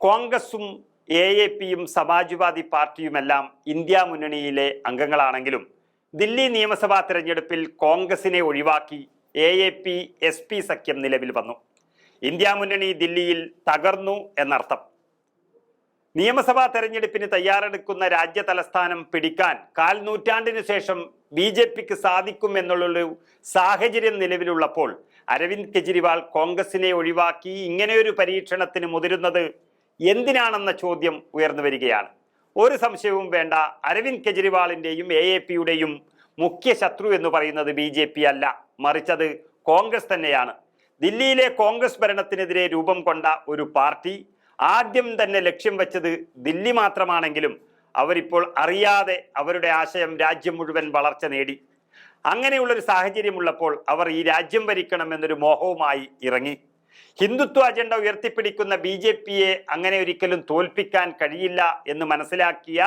കോൺഗ്രസും A A പിയും Samajwadi പാർട്ടിയുമെല്ലാം India മുന്നണിയിലെ അംഗങ്ങളാണെങ്കിലും ദില്ലി നിയമസഭാ തെരഞ്ഞെടുപ്പിൽ കോൺഗ്രസിനെ ഒഴിവാക്കി A A P S P സഖ്യം നിലവിൽ വന്നു. ഇന്ത്യ മുന്നണി ദില്ലിയിൽ തകർന്നു എന്നർത്ഥം. നിയമസഭാ തെരഞ്ഞെടുപ്പിന് തയ്യാറെടുക്കുന്ന രാജ്യ തലസ്ഥാനം പിടിക്കാൻ കാൽ നൂറ്റാണ്ടിനു ശേഷം ബി ജെ പിക്ക് സാധിക്കും എന്നുള്ളൊരു സാഹചര്യം നിലവിലുള്ളപ്പോൾ അരവിന്ദ് കെജ്രിവാൾ കോൺഗ്രസിനെ ഒഴിവാക്കി ഇങ്ങനെയൊരു പരീക്ഷണത്തിന് മുതിരുന്നത് എന്തിനാണെന്ന ചോദ്യം ഉയർന്നു വരികയാണ്. ഒരു സംശയവും വേണ്ട. അരവിന്ദ് കെജ്രിവാളിന്റെയും എ എ പിയുടെയും മുഖ്യ ശത്രു എന്ന് പറയുന്നത് ബി ജെ പി അല്ല. മറിച്ചത് കോൺഗ്രസ് തന്നെയാണ്. ദില്ലിയിലെ കോൺഗ്രസ് ഭരണത്തിനെതിരെ രൂപം കൊണ്ട ഒരു പാർട്ടി ആദ്യം തന്നെ ലക്ഷ്യം വെച്ചത് ദില്ലി മാത്രമാണെങ്കിലും അവരിപ്പോൾ അറിയാതെ അവരുടെ ആശയം രാജ്യം മുഴുവൻ വളർച്ച നേടി. അങ്ങനെയുള്ളൊരു സാഹചര്യമുള്ളപ്പോൾ അവർ ഈ രാജ്യം ഭരിക്കണം എന്നൊരു മോഹവുമായി ഇറങ്ങി. ഹിന്ദുത്വ അജണ്ട ഉയർത്തിപ്പിടിക്കുന്ന ബി ജെ പിയെ അങ്ങനെ ഒരിക്കലും തോൽപ്പിക്കാൻ കഴിയില്ല എന്ന് മനസ്സിലാക്കിയ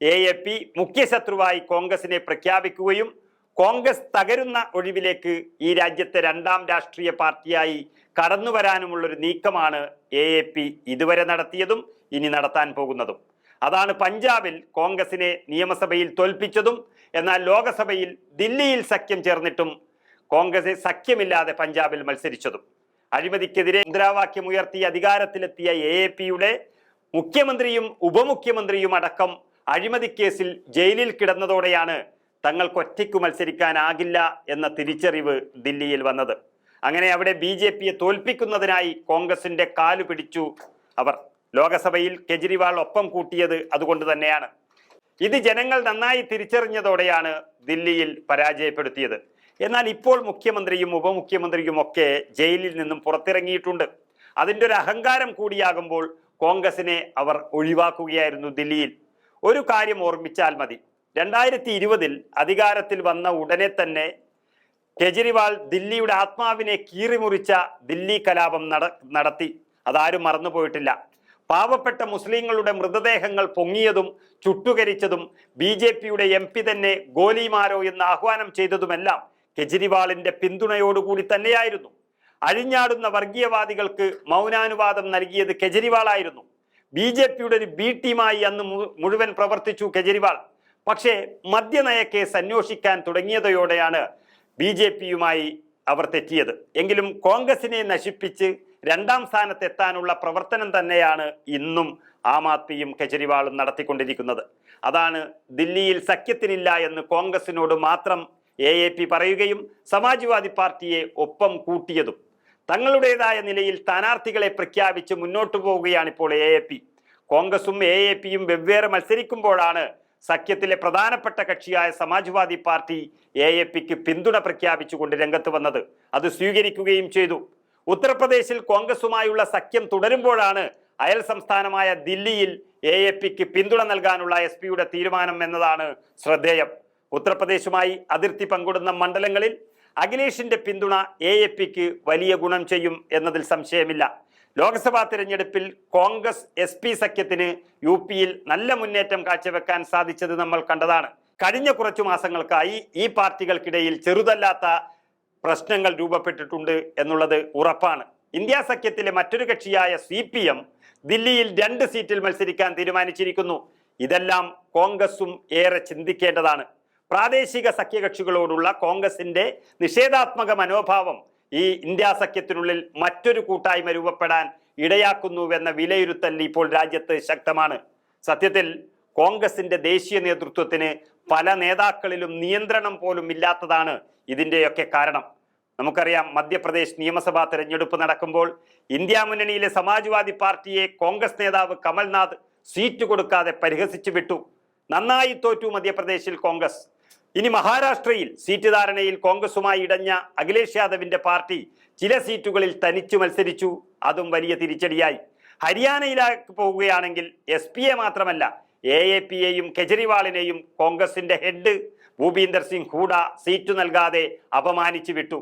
എ എ പി മുഖ്യശത്രുവായി കോൺഗ്രസിനെ പ്രഖ്യാപിക്കുകയും കോൺഗ്രസ് തകരുന്ന ഒഴിവിലേക്ക് ഈ രാജ്യത്തെ രണ്ടാം രാഷ്ട്രീയ പാർട്ടിയായി കടന്നു വരാനുമുള്ളൊരു നീക്കമാണ് എ എ പി ഇതുവരെ നടത്തിയതും ഇനി നടത്താൻ പോകുന്നതും. അതാണ് പഞ്ചാബിൽ കോൺഗ്രസിനെ നിയമസഭയിൽ തോൽപ്പിച്ചതും എന്നാൽ ലോകസഭയിൽ ദില്ലിയിൽ സഖ്യം ചേർന്നിട്ടും കോൺഗ്രസ് സഖ്യമില്ലാതെ പഞ്ചാബിൽ മത്സരിച്ചതും. അഴിമതിക്കെതിരെ മുദ്രാവാക്യം ഉയർത്തി അധികാരത്തിലെത്തിയ എ എ പിയുടെ മുഖ്യമന്ത്രിയും ഉപമുഖ്യമന്ത്രിയും അടക്കം അഴിമതിക്കേസിൽ ജയിലിൽ കിടന്നതോടെയാണ് തങ്ങൾക്ക് ഒറ്റയ്ക്ക് മത്സരിക്കാനാകില്ല എന്ന തിരിച്ചറിവ് ദില്ലിയിൽ വന്നത്. അങ്ങനെ അവിടെ ബി ജെ പിയെ തോൽപ്പിക്കുന്നതിനായി കോൺഗ്രസിന്റെ കാലു പിടിച്ചു അവർ. ലോകസഭയിൽ കെജ്രിവാൾ ഒപ്പം കൂട്ടിയത് അതുകൊണ്ട് തന്നെയാണ്. ഇത് ജനങ്ങൾ നന്നായി തിരിച്ചറിഞ്ഞതോടെയാണ് ദില്ലിയിൽ പരാജയപ്പെടുത്തിയത്. എന്നാൽ ഇപ്പോൾ മുഖ്യമന്ത്രിയും ഉപമുഖ്യമന്ത്രിയും ഒക്കെ ജയിലിൽ നിന്നും പുറത്തിറങ്ങിയിട്ടുണ്ട്. അതിന്റെ ഒരു അഹങ്കാരം കൂടിയാകുമ്പോൾ കോൺഗ്രസിനെ അവർ ഒഴിവാക്കുകയായിരുന്നു ദില്ലിയിൽ. ഒരു കാര്യം ഓർമ്മിച്ചാൽ മതി. രണ്ടായിരത്തി ഇരുപതിൽ അധികാരത്തിൽ വന്ന ഉടനെ തന്നെ കെജ്രിവാൾ ദില്ലിയുടെ ആത്മാവിനെ കീറിമുറിച്ച ദില്ലി കലാപം നട നടത്തി. അതാരും മറന്നുപോയിട്ടില്ല പാവപ്പെട്ട മുസ്ലിങ്ങളുടെ മൃതദേഹങ്ങൾ പൊങ്ങിയതും ചുട്ടുകരിച്ചതും ബി ജെ പിയുടെ എം പി തന്നെ ഗോലിമാരോ എന്ന് ആഹ്വാനം ചെയ്തതുമെല്ലാം കെജ്രിവാളിന്റെ പിന്തുണയോടുകൂടി തന്നെയായിരുന്നു. അഴിഞ്ഞാടുന്ന വർഗീയവാദികൾക്ക് മൗനാനുവാദം നൽകിയത് കെജ്രിവാളായിരുന്നു. ബി ജെ പിയുടെ ഒരു ബി ടീമായി അന്ന് മുഴുവൻ പ്രവർത്തിച്ചു കെജ്രിവാൾ. പക്ഷേ മദ്യനയ കേസ് അന്വേഷിക്കാൻ തുടങ്ങിയതോടെയാണ് ബി ജെ പിയുമായി അവർ തെറ്റിയത്. എങ്കിലും കോൺഗ്രസിനെ നശിപ്പിച്ച് രണ്ടാം സ്ഥാനത്തെത്താനുള്ള പ്രവർത്തനം തന്നെയാണ് ഇന്നും ആം ആദ്മിയും കെജ്രിവാളും നടത്തിക്കൊണ്ടിരിക്കുന്നത്. അതാണ് ദില്ലിയിൽ സഖ്യത്തിനില്ല എന്ന് കോൺഗ്രസിനോട് മാത്രം എ എ പി പറയുകയും സമാജ്വാദി പാർട്ടിയെ ഒപ്പം കൂട്ടിയതും. തങ്ങളുടേതായ നിലയിൽ സ്ഥാനാർത്ഥികളെ പ്രഖ്യാപിച്ച് മുന്നോട്ടു പോവുകയാണ് ഇപ്പോൾ എ എ പി. കോൺഗ്രസും എ എ പിയും വെവ്വേറെ മത്സരിക്കുമ്പോഴാണ് സഖ്യത്തിലെ പ്രധാനപ്പെട്ട കക്ഷിയായ സമാജ്വാദി പാർട്ടി എ എ പിക്ക് പിന്തുണ പ്രഖ്യാപിച്ചുകൊണ്ട് രംഗത്ത് വന്നത്. അത് സ്വീകരിക്കുകയും ചെയ്തു. ഉത്തർപ്രദേശിൽ കോൺഗ്രസുമായുള്ള സഖ്യം തുടരുമ്പോഴാണ് അയൽ സംസ്ഥാനമായ ദില്ലിയിൽ എ എ പിക്ക് പിന്തുണ നൽകാനുള്ള എസ് പിയുടെ തീരുമാനം എന്നതാണ് ശ്രദ്ധേയം. ഉത്തർപ്രദേശുമായി അതിർത്തി പങ്കിടുന്ന മണ്ഡലങ്ങളിൽ അഖിലേഷിന്റെ പിന്തുണ എ എ പിക്ക് വലിയ ഗുണം ചെയ്യും എന്നതിൽ സംശയമില്ല. ലോക്സഭാ തിരഞ്ഞെടുപ്പിൽ കോൺഗ്രസ് എസ് പി സഖ്യത്തിന് യു പിയിൽ നല്ല മുന്നേറ്റം കാഴ്ചവെക്കാൻ സാധിച്ചത് നമ്മൾ കണ്ടതാണ്. കഴിഞ്ഞ കുറച്ചു മാസങ്ങൾക്കായി ഈ പാർട്ടികൾക്കിടയിൽ ചെറുതല്ലാത്ത പ്രശ്നങ്ങൾ രൂപപ്പെട്ടിട്ടുണ്ട് എന്നുള്ളത് ഉറപ്പാണ്. ഇന്ത്യ സഖ്യത്തിലെ മറ്റൊരു കക്ഷിയായ സി പി എം ദില്ലിയിൽ രണ്ട് സീറ്റിൽ മത്സരിക്കാൻ തീരുമാനിച്ചിരിക്കുന്നു. ഇതെല്ലാം കോൺഗ്രസും ഏറെ ചിന്തിക്കേണ്ടതാണ്. പ്രാദേശിക സഖ്യകക്ഷികളോടുള്ള കോൺഗ്രസിന്റെ നിഷേധാത്മക മനോഭാവം ഈ ഇന്ത്യ സഖ്യത്തിനുള്ളിൽ മറ്റൊരു കൂട്ടായ്മ രൂപപ്പെടാൻ ഇടയാക്കുന്നുവെന്ന വിലയിരുത്തൽ ഇപ്പോൾ രാജ്യത്ത് ശക്തമാണ്. സത്യത്തിൽ കോൺഗ്രസിന്റെ ദേശീയ നേതൃത്വത്തിന് പല നേതാക്കളിലും നിയന്ത്രണം പോലും ഇല്ലാത്തതാണ് ഇതിന്റെയൊക്കെ കാരണം. നമുക്കറിയാം മധ്യപ്രദേശ് നിയമസഭാ തെരഞ്ഞെടുപ്പ് നടക്കുമ്പോൾ ഇന്ത്യ മുന്നണിയിലെ സമാജ്വാദി പാർട്ടിയെ കോൺഗ്രസ് നേതാവ് കമൽനാഥ് സീറ്റ് കൊടുക്കാതെ പരിഹസിച്ചു വിട്ടു. നന്നായി തോറ്റു മധ്യപ്രദേശിൽ കോൺഗ്രസ്. ഇനി മഹാരാഷ്ട്രയിൽ സീറ്റ് ധാരണയിൽ കോൺഗ്രസുമായി ഇടഞ്ഞ അഖിലേഷ് യാദവിന്റെ പാർട്ടി ചില സീറ്റുകളിൽ തനിച്ചു മത്സരിച്ചു. അതും വലിയ തിരിച്ചടിയായി. ഹരിയാനയിലേക്ക് പോവുകയാണെങ്കിൽ എസ് പി എ മാത്രമല്ല എ എ പി എയും കെജ്രിവാളിനെയും കോൺഗ്രസിന്റെ ഹെഡ് ഭൂപീന്ദർ സിംഗ് ഹൂഡ സീറ്റ് നൽകാതെ അപമാനിച്ചു വിട്ടു.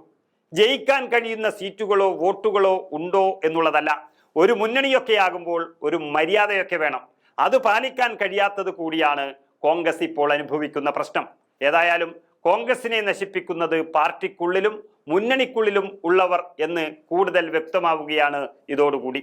ജയിക്കാൻ കഴിയുന്ന സീറ്റുകളോ വോട്ടുകളോ ഉണ്ടോ എന്നുള്ളതല്ല. ഒരു മുന്നണിയൊക്കെ ആകുമ്പോൾ ഒരു മര്യാദയൊക്കെ വേണം. അത് പാലിക്കാൻ കഴിയാത്തത് കൂടിയാണ് കോൺഗ്രസ് ഇപ്പോൾ അനുഭവിക്കുന്ന പ്രശ്നം. ഏതായാലും കോൺഗ്രസിനെ നശിപ്പിക്കുന്നത് പാർട്ടിക്കുള്ളിലും മുന്നണിക്കുള്ളിലും ഉള്ളവർ എന്ന് കൂടുതൽ വ്യക്തമാവുകയാണ് ഇതോടുകൂടി.